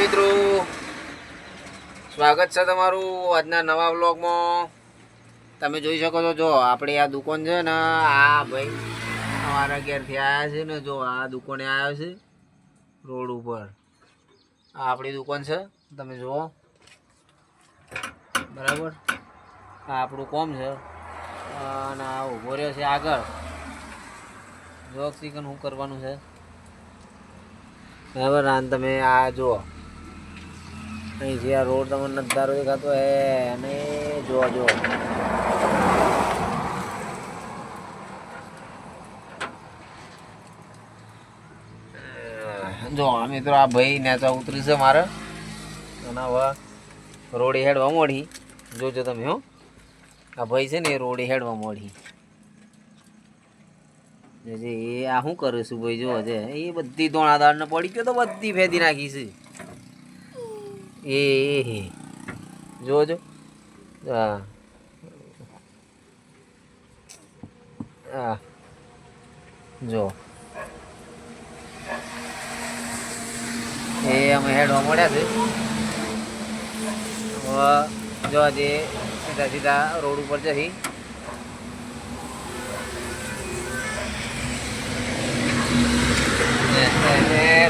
મિત્રો. સ્વાગત છે તમારું આજના નવા બ્લોગમાં તમે જોઈ શકો છો, જો આપણી આ દુકાન છે ને, આ ભાઈ અમારા ઘેરથી આવ્યા છે ને, જો આ દુકાને આવ્યો છે રોડ ઉપર. આ આપણી દુકાન છે, તમે જુઓ. બરાબર? આ આપણું કોમ છે. અને આ ઊભો રહ્યો છે આગળ. જો ચિકન શું કરવાનું છે? બરાબર? અને તમે આ જુઓ. અહીંથી આ રોડ તમને નજારો દેખાતો હે અને જોવા જો, આ મિત્રો, આ ભાઈ ને તો ઉતરી છે મારે. અને હવે રોડી હેડવા મોડી. જોજો તમે, હો. આ ભાઈ છે ને, એ રોડી હેડવા મોડી. જે એ આ શું કરે છે ભાઈ, જો એ બધી દોણાદાર ને પડી ગયો તો બધી ફેદી નાખી છે. એ જોજો હા. હા. જો એ અમે હેડવા મળ્યા છે. જો આજે સીધા સીધા રોડ ઉપર જઈ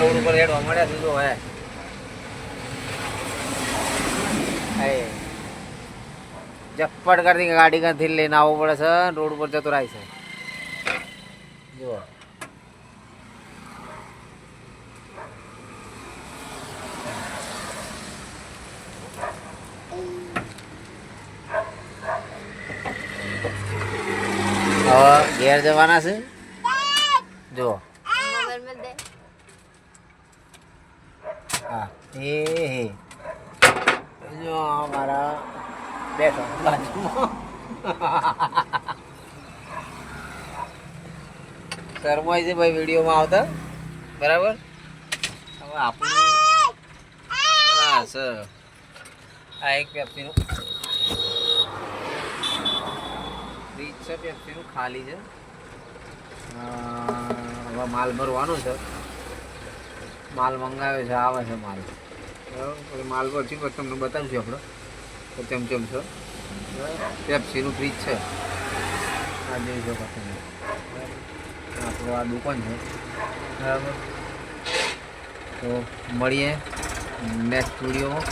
રોડ ઉપર હેડવા મળ્યા છે જો હે. કરી કરતી ગાડી કાંથી લઈને આવવું પડે છે રોડ પર જતો રહે છે. જુઓ. હવે ઘેર જવાના છે? જુઓ. હા. એ હે જો મારા બેઠો બાજુમાં. શરમાય છે ભાઈ વિડીયોમાં આવતા? બરાબર? હવે આપણું હા, સર. આ એક પેપ્સીનું ફ્રીજ છે પેપ્સીનું ખાલી છે. હવે માલ ભરવાનો છે. માલ મંગાવ્યો છે, આવે છે માલ. માલ પરથી પછી તમને બતાવીશું આપણે. તેમ છે? પેપ્સીનું ફ્રીજ છે. આ જોઈ શકો તમે. આપણું આ દુકાન છે. બરાબર. તો મળીએ નેક્સ્ટ વિડીયોમાં